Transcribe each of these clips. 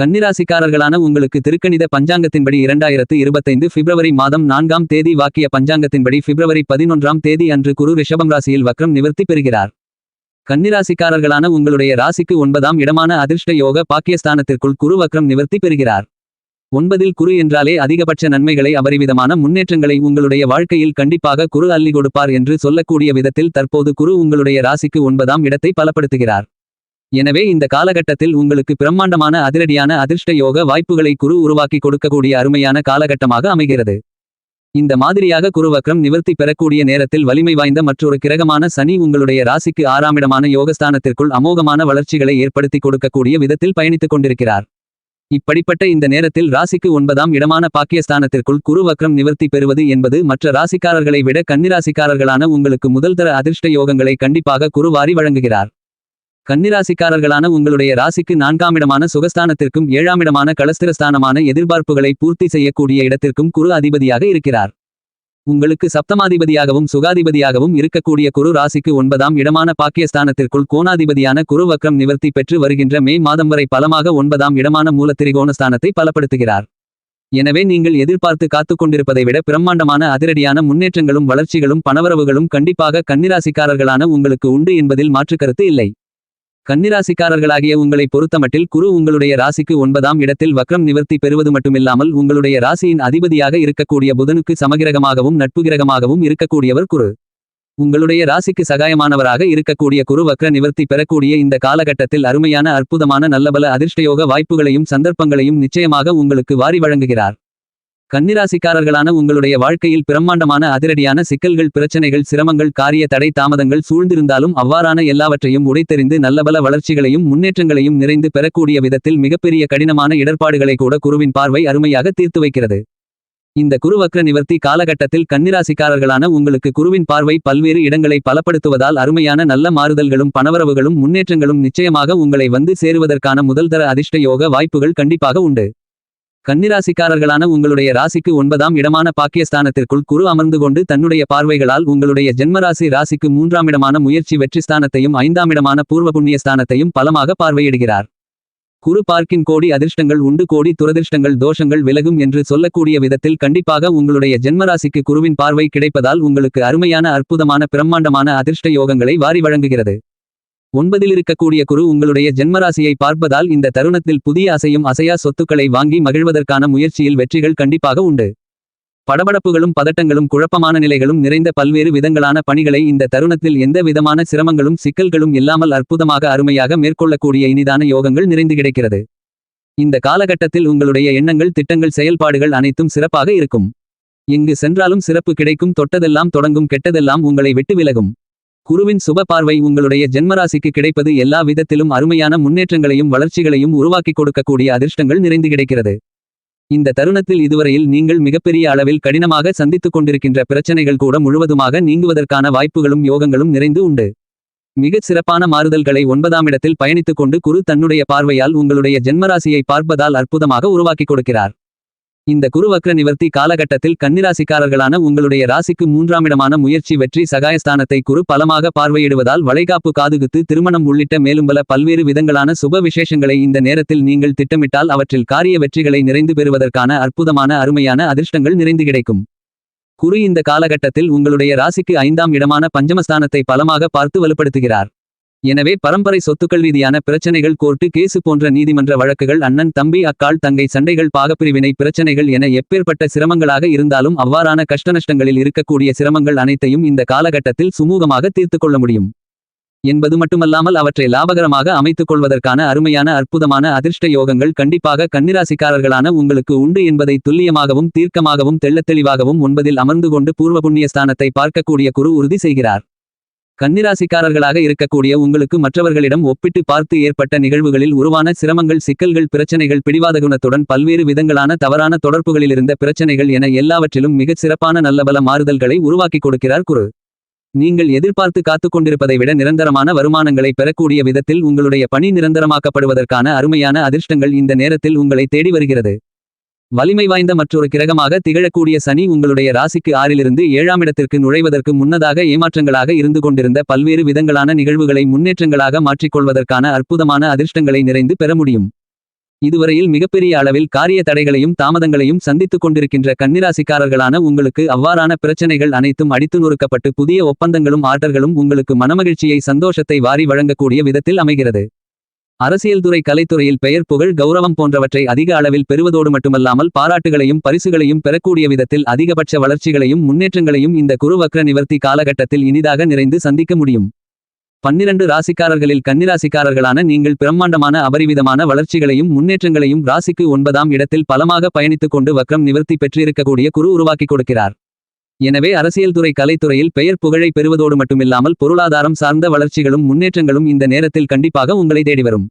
கன்னிராசிக்காரர்களான உங்களுக்கு திருக்கணித பஞ்சாங்கத்தின்படி இரண்டாயிரத்து இருபத்தைந்து பிப்ரவரி மாதம் நான்காம் தேதி வாக்கிய பஞ்சாங்கத்தின்படி பிப்ரவரி பதினொன்றாம் தேதி அன்று குரு ரிஷபம் ராசியில் வக்ரம் நிவர்த்தி பெறுகிறார். கன்னிராசிக்காரர்களான உங்களுடைய ராசிக்கு ஒன்பதாம் இடமான அதிர்ஷ்ட யோக பாக்கியஸ்தானத்திற்குள் குரு வக்ரம் நிவர்த்தி பெறுகிறார். ஒன்பதில் குரு என்றாலே அதிகபட்ச நன்மைகளை அபரிவிதமான முன்னேற்றங்களை உங்களுடைய வாழ்க்கையில் கண்டிப்பாக குரு அள்ளி கொடுப்பார் என்று சொல்லக்கூடிய விதத்தில் தற்போது குரு உங்களுடைய ராசிக்கு ஒன்பதாம் இடத்தை பலப்படுத்துகிறார். எனவே இந்த காலகட்டத்தில் உங்களுக்கு பிரம்மாண்டமான அதிரடியான அதிர்ஷ்ட யோக வாய்ப்புகளை குரு உருவாக்கி கொடுக்கக்கூடிய அருமையான காலகட்டமாக அமைகிறது. இந்த மாதிரியாக குருவக்ரம் நிவர்த்தி பெறக்கூடிய நேரத்தில் வலிமை வாய்ந்த மற்றொரு கிரகமான சனி உங்களுடைய ராசிக்கு ஆறாமிடமான யோகஸ்தானத்திற்குள் அமோகமான வளர்ச்சிகளை ஏற்படுத்தி கொடுக்கக்கூடிய விதத்தில் பயணித்துக் கொண்டிருக்கிறார். இப்படிப்பட்ட இந்த நேரத்தில் ராசிக்கு ஒன்பதாம் இடமான பாக்கியஸ்தானத்திற்குள் குருவக்ரம் நிவர்த்தி பெறுவது என்பது மற்ற ராசிக்காரர்களை விட கன்னிராசிக்காரர்களான உங்களுக்கு முதல்தர அதிர்ஷ்ட யோகங்களை கண்டிப்பாக குருவாரி வழங்குகிறார். கன்னிராசிக்காரர்களான உங்களுடைய ராசிக்கு நான்காமிடமான சுகஸ்தானத்திற்கும் ஏழாமிடமான களஸ்திரஸ்தானமான எதிர்பார்ப்புகளை பூர்த்தி செய்யக்கூடிய இடத்திற்கும் குரு அதிபதியாக இருக்கிறார். உங்களுக்கு சப்தமாதிபதியாகவும் சுகாதிபதியாகவும் இருக்கக்கூடிய குரு ராசிக்கு ஒன்பதாம் இடமான பாக்கியஸ்தானத்திற்குள் கோணாதிபதியான குரு வக்ரம் நிவர்த்தி பெற்று வருகின்ற மே மாதம் வரை பலமாக ஒன்பதாம் இடமான மூலத்திரிகோணஸ்தானத்தை பலப்படுத்துகிறார். எனவே நீங்கள் எதிர்பார்த்து காத்துக் கொண்டிருப்பதை விட பிரம்மாண்டமான அதிரடியான முன்னேற்றங்களும் வளர்ச்சிகளும் பணவரவுகளும் கண்டிப்பாக கன்னிராசிக்காரர்களான உங்களுக்கு உண்டு என்பதில் மாற்றுக்கருத்து இல்லை. கன்னிராசிக்காரர்களாகிய உங்களை பொறுத்தமட்டில் குரு உங்களுடைய ராசிக்கு ஒன்பதாம் இடத்தில் வக்ரம் நிவர்த்தி பெறுவது மட்டுமில்லாமல் உங்களுடைய ராசியின் அதிபதியாக இருக்கக்கூடிய புதனுக்கு சமகிரகமாகவும் நட்புகிரகமாகவும் இருக்கக்கூடியவர் குரு. உங்களுடைய ராசிக்கு சகாயமானவராக இருக்கக்கூடிய குரு வக்ர நிவர்த்தி பெறக்கூடிய இந்த காலகட்டத்தில் அருமையான அற்புதமான நல்லபல அதிர்ஷ்டயோக வாய்ப்புகளையும் சந்தர்ப்பங்களையும் நிச்சயமாக உங்களுக்கு வாரி வழங்குகிறார். கன்னிராசிக்காரர்களான உங்களுடைய வாழ்க்கையில் பிரம்மாண்டமான அதிரடியான சிக்கல்கள் பிரச்சனைகள் சிரமங்கள் காரிய தடை தாமதங்கள் சூழ்ந்திருந்தாலும் அவ்வாறான எல்லாவற்றையும் உடைத்தெறிந்து நல்லபல வளர்ச்சிகளையும் முன்னேற்றங்களையும் நிறைந்து பெறக்கூடிய விதத்தில் மிகப்பெரிய கடினமான இடர்பாடுகளை கூட குருவின் பார்வை அருமையாக தீர்த்து வைக்கிறது. இந்த குருவக்ர நிவர்த்தி காலகட்டத்தில் கன்னிராசிக்காரர்களான உங்களுக்கு குருவின் பார்வை பல்வேறு இடங்களை பலப்படுத்துவதால் அருமையான நல்ல மாறுதல்களும் பணவரவுகளும் முன்னேற்றங்களும் நிச்சயமாக உங்களை வந்து சேருவதற்கான முதல்தர அதிர்ஷ்ட யோக வாய்ப்புகள் கண்டிப்பாக உண்டு. கன்னிராசிக்காரர்களான உங்களுடைய ராசிக்கு ஒன்பதாம் இடமான பாக்கியஸ்தானத்திற்குள் குரு அமர்ந்து கொண்டு தன்னுடைய பார்வைகளால் உங்களுடைய ஜென்மராசி ராசிக்கு மூன்றாம் இடமான முயற்சி வெற்றி ஸ்தானத்தையும் ஐந்தாம் இடமான பூர்வ புண்ணிய ஸ்தானத்தையும் பலமாக பார்வையிடுகிறார். குரு பார்க்கின் கோடி அதிர்ஷ்டங்கள் உண்டு கோடி துரதிர்ஷ்டங்கள் தோஷங்கள் விலகும் என்று சொல்லக்கூடிய விதத்தில் கண்டிப்பாக உங்களுடைய ஜென்மராசிக்கு குருவின் பார்வை கிடைப்பதால் உங்களுக்கு அருமையான அற்புதமான பிரம்மாண்டமான அதிர்ஷ்ட யோகங்களை வாரி வழங்குகிறது. ஒன்பதில் இருக்கக்கூடிய குரு உங்களுடைய ஜென்மராசியை பார்ப்பதால் இந்த தருணத்தில் புதிய அசையும் அசையா சொத்துக்களை வாங்கி மகிழ்வதற்கான முயற்சியில் வெற்றிகள் கண்டிப்பாக உண்டு. படபடப்புகளும் பதட்டங்களும் குழப்பமான நிலைகளும் நிறைந்த பல்வேறு விதங்களான பணிகளை இந்த தருணத்தில் எந்த விதமான சிரமங்களும் சிக்கல்களும் இல்லாமல் அற்புதமாக அருமையாக மேற்கொள்ளக்கூடிய இனிதான யோகங்கள் நிறைந்து கிடைக்கிறது. இந்த காலகட்டத்தில் உங்களுடைய எண்ணங்கள் திட்டங்கள் செயல்பாடுகள் அனைத்தும் சிறப்பாக இருக்கும். எங்கு சென்றாலும் சிறப்பு கிடைக்கும் தொட்டதெல்லாம் தொடங்கும் கெட்டதெல்லாம் உங்களை விட்டு விலகும். குருவின் சுப பார்வை உங்களுடைய ஜென்மராசிக்கு கிடைப்பது எல்லா விதத்திலும் அருமையான முன்னேற்றங்களையும் வளர்ச்சிகளையும் உருவாக்கிக் கொடுக்கக்கூடிய அதிர்ஷ்டங்கள் நிறைந்து கிடைக்கிறது. இந்த தருணத்தில் இதுவரையில் நீங்கள் மிகப்பெரிய அளவில் கடினமாக சந்தித்துக் கொண்டிருக்கின்ற பிரச்சனைகள் கூட முழுவதுமாக நீங்குவதற்கான வாய்ப்புகளும் யோகங்களும் நிறைந்து உண்டு. மிகச் சிறப்பான மாறுதல்களை ஒன்பதாம் இடத்தில் பயணித்துக் கொண்டு குரு தன்னுடைய பார்வையால் உங்களுடைய ஜென்மராசியை பார்ப்பதால் அற்புதமாக உருவாக்கிக் கொடுக்கிறார். இந்த குருவக்ர நிவர்த்தி காலகட்டத்தில் கன்னிராசிக்காரர்களான உங்களுடைய ராசிக்கு மூன்றாமிடமான முயற்சி வெற்றி சகாயஸ்தானத்தை குரு பலமாக பார்வையிடுவதால் வளைகாப்பு காதுகுத்து திருமணம் உள்ளிட்ட மேலும் பல பல்வேறு விதங்களான சுப விசேஷங்களை இந்த நேரத்தில் நீங்கள் திட்டமிட்டால் அவற்றில் காரிய வெற்றிகளை நிறைந்து பெறுவதற்கான அற்புதமான அருமையான அதிர்ஷ்டங்கள் நிறைந்து கிடைக்கும். குரு இந்த காலகட்டத்தில் உங்களுடைய ராசிக்கு ஐந்தாம் இடமான பஞ்சமஸ்தானத்தை பலமாக பார்த்து வலுப்படுத்துகிறார். எனவே பரம்பரை சொத்துக்கள் ரீதியான பிரச்சனைகள் கோர்ட்டு கேசு போன்ற நீதிமன்ற வழக்குகள் அண்ணன் தம்பி அக்காள் தங்கை சண்டைகள் பாகப்பிரிவினை பிரச்சனைகள் என எப்பேற்பட்ட சிரமங்களாக இருந்தாலும் அவ்வாறான கஷ்டநஷ்டங்களில் இருக்கக்கூடிய சிரமங்கள் அனைத்தையும் இந்த காலகட்டத்தில் சுமூகமாக தீர்த்துக் கொள்ள முடியும். என்பது மட்டுமல்லாமல் அவற்றை லாபகரமாக அமைத்துக் கொள்வதற்கான அருமையான அற்புதமான அதிர்ஷ்ட யோகங்கள் கண்டிப்பாக கன்னிராசிக்காரர்களான உங்களுக்கு உண்டு என்பதை துல்லியமாகவும் தீர்க்கமாகவும் தெள்ளத் தெளிவாகவும் ஒன்பதில் அமர்ந்து கொண்டு பூர்வ புண்ணிய ஸ்தானத்தை பார்க்கக்கூடிய குரு உறுதி செய்கிறார். கன்னிராசிக்காரர்களாக இருக்கக்கூடிய உங்களுக்கு மற்றவர்களிடம் ஒப்பிட்டு பார்த்து ஏற்பட்ட நிகழ்வுகளில் உருவான சிரமங்கள் சிக்கல்கள் பிரச்சனைகள் பிடிவாத குணத்துடன் பல்வேறு விதங்களான தவறான தொடர்புகளிலிருந்த பிரச்சனைகள் என எல்லாவற்றிலும் மிகச் சிறப்பான நல்லபல மாறுதல்களை உருவாக்கி கொடுக்கிறார் குரு. நீங்கள் எதிர்பார்த்து காத்துக் கொண்டிருப்பதை விட நிரந்தரமான வருமானங்களை பெறக்கூடிய விதத்தில் உங்களுடைய பணி நிரந்தரமாக்கப்படுவதற்கான அருமையான அதிர்ஷ்டங்கள் இந்த நேரத்தில் உங்களை தேடி வருகிறது. வலிமை வாய்ந்த மற்றொரு கிரகமாக திகழக்கூடிய சனி உங்களுடைய ராசிக்கு ஆறிலிருந்து ஏழாம் இடத்திற்கு நுழைவதற்கு முன்னதாக ஏமாற்றங்களாக இருந்து கொண்டிருந்த பல்வேறு விதங்களான நிகழ்வுகளை முன்னேற்றங்களாக மாற்றிக்கொள்வதற்கான அற்புதமான அதிர்ஷ்டங்களை நிறைந்து பெற முடியும். இதுவரையில் மிகப்பெரிய அளவில் காரிய தடைகளையும் தாமதங்களையும் சந்தித்துக் கொண்டிருக்கின்ற கன்னிராசிக்காரர்களான உங்களுக்கு அவ்வாறான பிரச்சனைகள் அனைத்தும் அடித்து நொறுக்கப்பட்டு புதிய ஒப்பந்தங்களும் ஆர்டர்களும் உங்களுக்கு மனமகிழ்ச்சியை சந்தோஷத்தை வாரி வழங்கக்கூடிய விதத்தில் அமைகிறது. அரசியல்துறை கலைத்துறையில் பெயர் புகழ் கௌரவம் போன்றவற்றை அதிக அளவில் பெறுவதோடு மட்டுமல்லாமல் பாராட்டுகளையும் பரிசுகளையும் பெறக்கூடிய விதத்தில் அதிகபட்ச வளர்ச்சிகளையும் முன்னேற்றங்களையும் இந்த குருவக்ர நிவர்த்தி காலகட்டத்தில் இனிதாக நிறைந்து சந்திக்க முடியும். பன்னிரண்டு ராசிக்காரர்களில் கன்னிராசிக்காரர்களான நீங்கள் பிரம்மாண்டமான அபரிவிதமான வளர்ச்சிகளையும் முன்னேற்றங்களையும் ராசிக்கு ஒன்பதாம் இடத்தில் பலமாக பயணித்துக் கொண்டு வக்ரம் நிவர்த்தி பெற்றிருக்கக்கூடிய குரு உருவாக்கிக் கொடுக்கிறார். எனவே அரசியல் துறை கலைத்துறையில் பெயர் புகழை பெறுவதோடு மட்டுமில்லாமல் பொருளாதாரம் சார்ந்த வளர்ச்சிகளும் முன்னேற்றங்களும் இந்த நேரத்தில் கண்டிப்பாக உங்களை தேடி வரும்.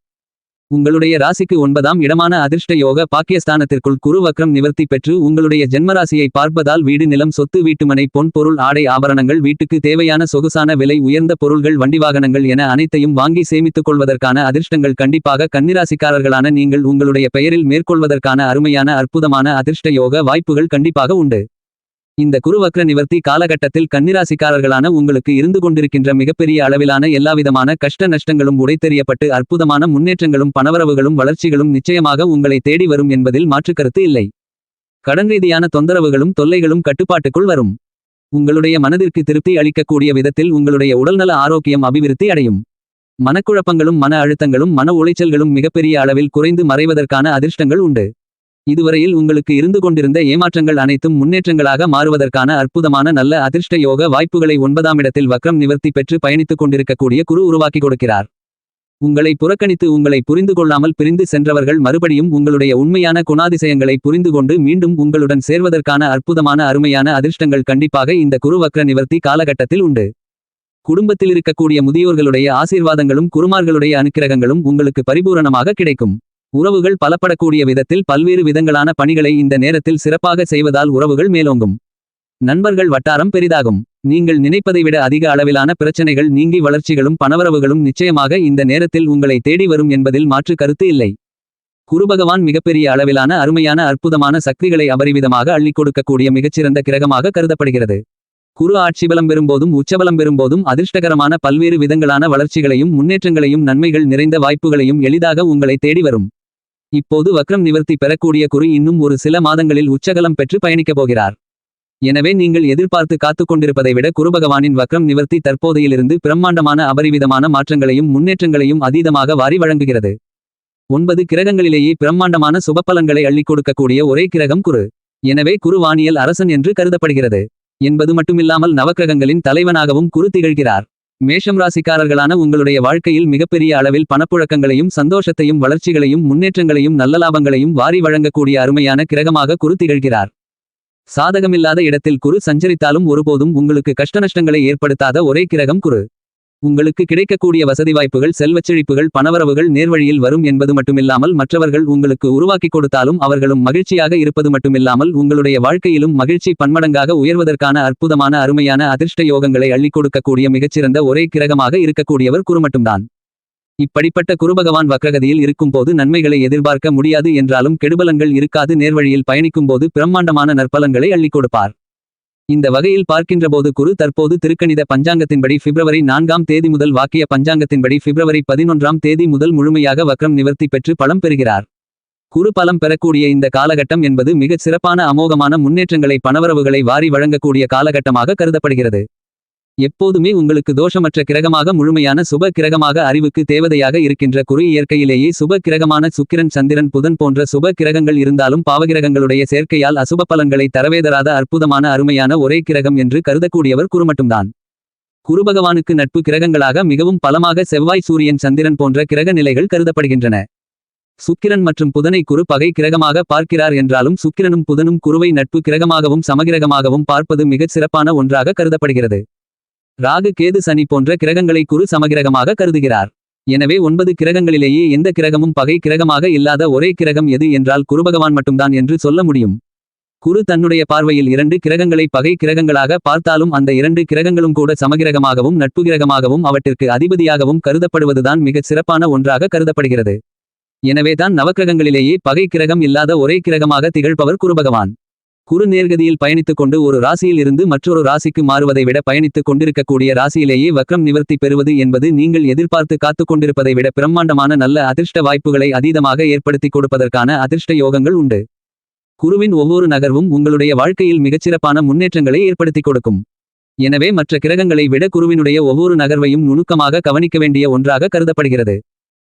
உங்களுடைய ராசிக்கு ஒன்பதாம் இடமான அதிர்ஷ்ட யோக பாக்கியஸ்தானத்திற்குள் குரு வக்ரம் நிவர்த்தி பெற்று உங்களுடைய ஜென்மராசியை பார்ப்பதால் வீடு நிலம் சொத்து வீட்டுமனை பொன் பொருள் ஆடை ஆபரணங்கள் வீட்டுக்கு தேவையான சொகுசான விலை உயர்ந்த பொருள்கள் வண்டி வாகனங்கள் என அனைத்தையும் வாங்கி சேமித்துக் கொள்வதற்கான அதிர்ஷ்டங்கள் கண்டிப்பாக கன்னிராசிக்காரர்களான நீங்கள் உங்களுடைய பெயரில் மேற்கொள்வதற்கான அருமையான அற்புதமான அதிர்ஷ்ட யோக வாய்ப்புகள் கண்டிப்பாக உண்டு. இந்த குருவக்ர நிவர்த்தி காலகட்டத்தில் கன்னிராசிக்காரர்களான உங்களுக்கு இருந்து கொண்டிருக்கின்ற மிகப்பெரிய அளவிலான எல்லாவிதமான கஷ்ட நஷ்டங்களும் உடைத்தெறியப்பட்டு அற்புதமான முன்னேற்றங்களும் பணவரவுகளும் வளர்ச்சிகளும் நிச்சயமாக உங்களை தேடி வரும் என்பதில் மாற்றுக்கருத்து இல்லை. கடன் ரீதியான தொந்தரவுகளும் தொல்லைகளும் கட்டுப்பாட்டுக்குள் வரும். உங்களுடைய மனதிற்கு திருப்தி அளிக்கக்கூடிய விதத்தில் உங்களுடைய உடல்நல ஆரோக்கியம் அபிவிருத்தி அடையும். மனக்குழப்பங்களும் மன அழுத்தங்களும் மன உளைச்சல்களும் மிகப்பெரிய அளவில் குறைந்து மறைவதற்கான அதிர்ஷ்டங்கள் உண்டு. இதுவரையில் உங்களுக்கு இருந்து கொண்டிருந்த ஏமாற்றங்கள் அனைத்தும் முன்னேற்றங்களாக மாறுவதற்கான அற்புதமான நல்ல அதிர்ஷ்ட யோக வாய்ப்புகளை ஒன்பதாம் இடத்தில் வக்ரம் நிவர்த்தி பெற்று பயணித்துக் கொண்டிருக்கக்கூடிய குரு உருவாக்கி கொடுக்கிறார். உங்களை புறக்கணித்து உங்களை புரிந்து கொள்ளாமல் பிரிந்து சென்றவர்கள் மறுபடியும் உங்களுடைய உண்மையான குணாதிசயங்களை புரிந்து கொண்டு மீண்டும் உங்களுடன் சேர்வதற்கான அற்புதமான அருமையான அதிர்ஷ்டங்கள் கண்டிப்பாக இந்த குரு வக்ர நிவர்த்தி காலகட்டத்தில் உண்டு. குடும்பத்தில் இருக்கக்கூடிய முதியோர்களுடைய ஆசீர்வாதங்களும் குருமார்களுடைய அனுக்கிரகங்களும் உங்களுக்கு பரிபூரணமாக கிடைக்கும். உறவுகள் பலப்படக்கூடிய விதத்தில் பல்வேறு விதங்களான பணிகளை இந்த நேரத்தில் சிறப்பாக செய்வதால் உறவுகள் மேலோங்கும். நண்பர்கள் வட்டாரம் பெரிதாகும். நீங்கள் நினைப்பதை விட அதிக அளவிலான பிரச்சனைகள் நீங்கி வளர்ச்சிகளும் பணவரவுகளும் நிச்சயமாக இந்த நேரத்தில் உங்களை தேடி வரும் என்பதில் மாற்று கருத்து இல்லை. குருபகவான் மிகப்பெரிய அளவிலான அருமையான அற்புதமான சக்திகளை அபரிவிதமாக அள்ளிக் கொடுக்கக்கூடிய மிகச்சிறந்த கிரகமாக கருதப்படுகிறது. குரு ஆட்சி பலம் பெறும்போதும் உச்சபலம் பெறும்போதும் அதிர்ஷ்டகரமான பல்வேறு விதங்களான வளர்ச்சிகளையும் முன்னேற்றங்களையும் நன்மைகள் நிறைந்த வாய்ப்புகளையும் எளிதாக உங்களை தேடி வரும். இப்போது வக்ரம் நிவர்த்தி பெறக்கூடிய குரு இன்னும் ஒரு சில மாதங்களில் உச்சகலம் பெற்று பயணிக்கப் போகிறார். எனவே நீங்கள் எதிர்பார்த்து காத்துக் கொண்டிருப்பதை விட குருபகவானின் வக்ரம் நிவர்த்தி தற்போதையிலிருந்து பிரம்மாண்டமான அபரிவிதமான மாற்றங்களையும் முன்னேற்றங்களையும் அதீதமாக வாரி வழங்குகிறது. ஒன்பது கிரகங்களிலேயே பிரம்மாண்டமான சுபப்பலன்களை அள்ளிக் கொடுக்கக்கூடிய ஒரே கிரகம் குரு. எனவே குரு வானியல் அரசன் என்று கருதப்படுகிறது. என்பது மட்டுமில்லாமல் நவக்கிரகங்களின் தலைவனாகவும் குரு திகழ்கிறார். மேஷம் ராசிக்காரர்களான உங்களுடைய வாழ்க்கையில் மிகப்பெரிய அளவில் பணப்புழக்கங்களையும் சந்தோஷத்தையும் வளர்ச்சிகளையும் முன்னேற்றங்களையும் நல்ல லாபங்களையும் வாரி வழங்கக்கூடிய அருமையான கிரகமாக குரு திகழ்கிறார். சாதகமில்லாத இடத்தில் குரு சஞ்சரித்தாலும் ஒருபோதும் உங்களுக்கு கஷ்டநஷ்டங்களை ஏற்படுத்தாத ஒரே கிரகம் குரு. உங்களுக்கு கிடைக்கக்கூடிய வசதி வாய்ப்புகள் செல்வச்செழிப்புகள் பணவரவுகள் நேர்வழியில் வரும் என்பது மட்டுமில்லாமல் மற்றவர்கள் உங்களுக்கு உருவாக்கிக் கொடுத்தாலும் அவர்களும் மகிழ்ச்சியாக இருப்பது மட்டுமில்லாமல் உங்களுடைய வாழ்க்கையிலும் மகிழ்ச்சி பன்மடங்காக உயர்வதற்கான அற்புதமான அருமையான அதிர்ஷ்ட யோகங்களை அள்ளிக் கொடுக்கக்கூடிய மிகச்சிறந்த ஒரே கிரகமாக இருக்கக்கூடியவர் குருமட்டும்தான் இப்படிப்பட்ட குருபகவான் வக்ரகதியில் இருக்கும்போது நன்மைகளை எதிர்பார்க்க முடியாது என்றாலும் கெடுபலங்கள் இருக்காது நேர்வழியில் பயணிக்கும்போது பிரம்மாண்டமான நற்பலன்களை அள்ளிக் கொடுப்பார். இந்த வகையில் பார்க்கின்றபோது குரு தற்போது திருக்கணித பஞ்சாங்கத்தின்படி பிப்ரவரி நான்காம் தேதி முதல் வாக்கிய பஞ்சாங்கத்தின்படி பிப்ரவரி பதினொன்றாம் தேதி முதல் முழுமையாக வக்ரம் நிவர்த்தி பெற்று பலம் பெறுகிறார். குரு பலம் பெறக்கூடிய இந்த காலகட்டம் என்பது மிகச் சிறப்பான அமோகமான முன்னேற்றங்களை பணவரவுகளை வாரி வழங்கக்கூடிய காலகட்டமாக கருதப்படுகிறது. எப்போதுமே உங்களுக்கு தோஷமற்ற கிரகமாக முழுமையான சுப கிரகமாக அறிவுக்கு தேவதையாக இருக்கின்ற குரு இயற்கையிலேயே சுப கிரகமான சுக்கிரன் சந்திரன் புதன் போன்ற சுப கிரகங்கள் இருந்தாலும் பாவகிரகங்களுடைய சேர்க்கையால் அசுப பலன்களை தரவேதராத அற்புதமான அருமையான ஒரே கிரகம் என்று கருதக்கூடியவர் குரு மட்டும்தான். நட்பு கிரகங்களாக மிகவும் பலமாக செவ்வாய் சூரியன் சந்திரன் போன்ற கிரக நிலைகள் கருதப்படுகின்றன. சுக்கிரன் மற்றும் புதனை குரு பகை கிரகமாக பார்க்கிறார் என்றாலும் சுக்கிரனும் புதனும் குருவை நட்பு கிரகமாகவும் சமகிரகமாகவும் பார்ப்பது மிகச் சிறப்பான ஒன்றாக கருதப்படுகிறது. ராகு கேது சனி போன்ற கிரகங்களை குரு சமகிரகமாக கருதுகிறார். எனவே ஒன்பது கிரகங்களிலேயே எந்த கிரகமும் பகை கிரகமாக இல்லாத ஒரே கிரகம் எது என்றால் குருபகவான் மட்டும்தான் என்று சொல்ல முடியும். குரு தன்னுடைய பார்வையில் இரண்டு கிரகங்களை பகை கிரகங்களாக பார்த்தாலும் அந்த இரண்டு கிரகங்களும் கூட சமகிரகமாகவும் நட்பு கிரகமாகவும் அவற்றிற்கு அதிபதியாகவும் கருதப்படுவதுதான் மிகச் சிறப்பான ஒன்றாக கருதப்படுகிறது. எனவேதான் நவக்கிரகங்களிலேயே பகை கிரகம் இல்லாத ஒரே கிரகமாக திகழ்பவர் குருபகவான். குரு நேர்கதியில் பயணித்துக் கொண்டு ஒரு ராசியில் இருந்து மற்றொரு ராசிக்கு மாறுவதை விட பயணித்துக் கொண்டிருக்கக்கூடிய ராசியிலேயே வக்ரம் நிவர்த்தி பெறுவது என்பது நீங்கள் எதிர்பார்த்து காத்துக் கொண்டிருப்பதை விட பிரம்மாண்டமான நல்ல அதிர்ஷ்ட வாய்ப்புகளை அதீதமாக ஏற்படுத்திக் கொடுப்பதற்கான அதிர்ஷ்ட யோகங்கள் உண்டு. குருவின் ஒவ்வொரு நகர்வும் உங்களுடைய வாழ்க்கையில் மிகச்சிறப்பான முன்னேற்றங்களை ஏற்படுத்திக் கொடுக்கும். எனவே மற்ற கிரகங்களை விட குருவினுடைய ஒவ்வொரு நகர்வையும் நுணுக்கமாக கவனிக்க வேண்டிய ஒன்றாக கருதப்படுகிறது.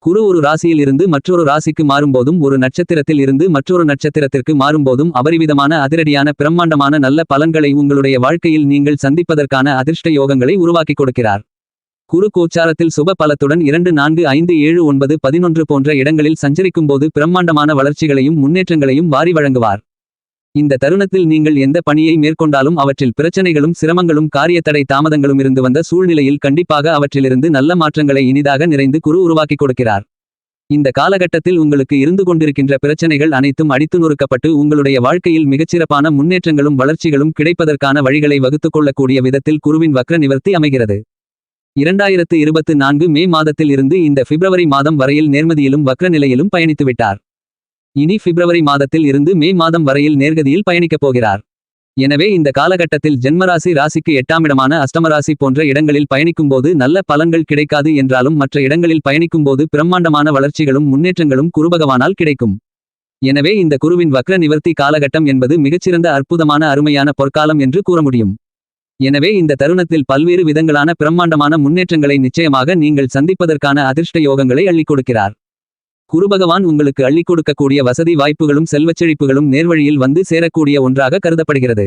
குரு ஒரு ராசியில் இருந்து மற்றொரு ராசிக்கு மாறும்போதும் ஒரு நட்சத்திரத்தில் இருந்து மற்றொரு நட்சத்திரத்திற்கு மாறும்போதும் அபரிவிதமான அதிரடியான பிரம்மாண்டமான நல்ல பலன்களை உங்களுடைய வாழ்க்கையில் நீங்கள் சந்திப்பதற்கான அதிர்ஷ்ட யோகங்களை உருவாக்கிக் கொடுக்கிறார். குரு கோச்சாரத்தில் சுப பலத்துடன் இரண்டு நான்கு ஐந்து ஏழு ஒன்பது பதினொன்று போன்ற இடங்களில் சஞ்சரிக்கும்போது பிரம்மாண்டமான வளர்ச்சிகளையும் முன்னேற்றங்களையும் வாரி வழங்குவார். இந்த தருணத்தில் நீங்கள் எந்த பணியை மேற்கொண்டாலும் அவற்றில் பிரச்சனைகளும் சிரமங்களும் காரியத்தடை தாமதங்களும் இருந்து வந்த சூழ்நிலையில் கண்டிப்பாக அவற்றிலிருந்து நல்ல மாற்றங்களை இனிதாக நிறைந்து குரு உருவாக்கிக் கொடுக்கிறார். இந்த காலகட்டத்தில் உங்களுக்கு இருந்து கொண்டிருக்கின்ற பிரச்சனைகள் அனைத்தும் அடித்து நொறுக்கப்பட்டு உங்களுடைய வாழ்க்கையில் மிகச்சிறப்பான முன்னேற்றங்களும் வளர்ச்சிகளும் கிடைப்பதற்கான வழிகளை வகுத்துக் கொள்ளக்கூடிய விதத்தில் குருவின் வக்ர நிவர்த்தி அமைகிறது. இரண்டாயிரத்து இருபத்து நான்கு மே மாதத்தில் இருந்து இந்த பிப்ரவரி மாதம் வரையில் நேர்மதியிலும் வக்ர நிலையிலும் பயணித்துவிட்டார். இனி பிப்ரவரி மாதத்தில் இருந்து மே மாதம் வரையில் நேர்கதியில் பயணிக்கப் போகிறார். எனவே இந்த காலகட்டத்தில் ஜென்மராசி ராசிக்கு எட்டாமிடமான அஷ்டமராசி போன்ற இடங்களில் பயணிக்கும்போது நல்ல பலன்கள் கிடைக்காது என்றாலும் மற்ற இடங்களில் பயணிக்கும்போது பிரம்மாண்டமான வளர்ச்சிகளும் முன்னேற்றங்களும் குருபகவானால் கிடைக்கும். எனவே இந்த குருவின் வக்ர நிவர்த்தி காலகட்டம் என்பது மிகச்சிறந்த அற்புதமான அருமையான பொற்காலம் என்று கூற முடியும். எனவே இந்த தருணத்தில் பல்வேறு விதங்களான பிரம்மாண்டமான முன்னேற்றங்களை நிச்சயமாக நீங்கள் சந்திப்பதற்கான அதிர்ஷ்ட யோகங்களை அள்ளிக் கொடுக்கிறார். குருபகவான் உங்களுக்கு அள்ளிக் கொடுக்கக்கூடிய வசதி வாய்ப்புகளும் செல்வச்செழிப்புகளும் நேர்வழியில் வந்து சேரக்கூடிய ஒன்றாக கருதப்படுகிறது.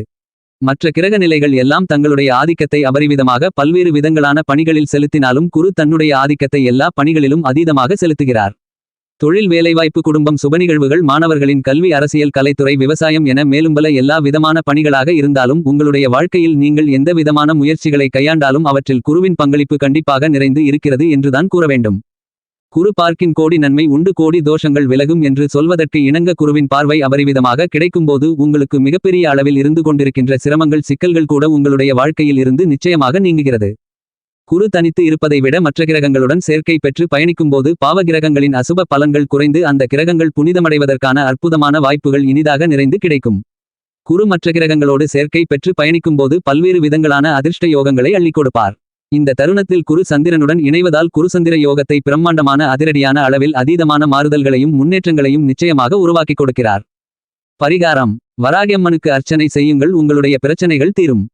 மற்ற கிரக நிலைகள் எல்லாம் தங்களுடைய ஆதிக்கத்தை அபரிவிதமாக பல்வேறு விதங்களான பணிகளில் செலுத்தினாலும் குரு தன்னுடைய ஆதிக்கத்தை எல்லா பணிகளிலும் அதீதமாக செலுத்துகிறார். தொழில் வேலைவாய்ப்பு குடும்பம் சுபநிகழ்வுகள் மாணவர்களின் கல்வி அரசியல் கலைத்துறை விவசாயம் என மேலும் பல எல்லா விதமான பணிகளாக இருந்தாலும் உங்களுடைய வாழ்க்கையில் நீங்கள் எந்த விதமான முயற்சிகளை கையாண்டாலும் அவற்றில் குருவின் பங்களிப்பு கண்டிப்பாக நிறைந்து இருக்கிறது என்றுதான் கூற வேண்டும். குரு பார்க்கின் கோடி நன்மை உண்டு. கோடி தோஷங்கள் விலகும் என்று சொல்வதற்கு இணங்க குருவின் பார்வை அபரிவிதமாக கிடைக்கும்போது உங்களுக்கு மிகப்பெரிய அளவில் இருந்து கொண்டிருக்கின்ற சிரமங்கள் சிக்கல்கள் கூட உங்களுடைய வாழ்க்கையில் இருந்து நிச்சயமாக நீங்குகிறது. குரு தனித்து இருப்பதை விட மற்ற கிரகங்களுடன் சேர்க்கை பெற்று பயணிக்கும்போது பாவ கிரகங்களின் அசுப பலன்கள் குறைந்து அந்த கிரகங்கள் புனிதமடைவதற்கான அற்புதமான வாய்ப்புகள் இனிதாக நிறைந்து கிடைக்கும். குரு மற்ற கிரகங்களோடு சேர்க்கை பெற்று பயணிக்கும்போது பல்வேறு விதங்களான அதிர்ஷ்ட யோகங்களை அள்ளிக் கொடுப்பார். இந்த தருணத்தில் குரு சந்திரனுடன் இணைவதால் குருசந்திர யோகத்தை பிரம்மாண்டமான அதிரடியான அளவில் அதீதமான மாறுதல்களையும் முன்னேற்றங்களையும் நிச்சயமாக உருவாக்கிக் கொடுக்கிறார். பரிகாரம். வராகியம்மனுக்கு அர்ச்சனை செய்யுங்கள். உங்களுடைய பிரச்சனைகள் தீரும்.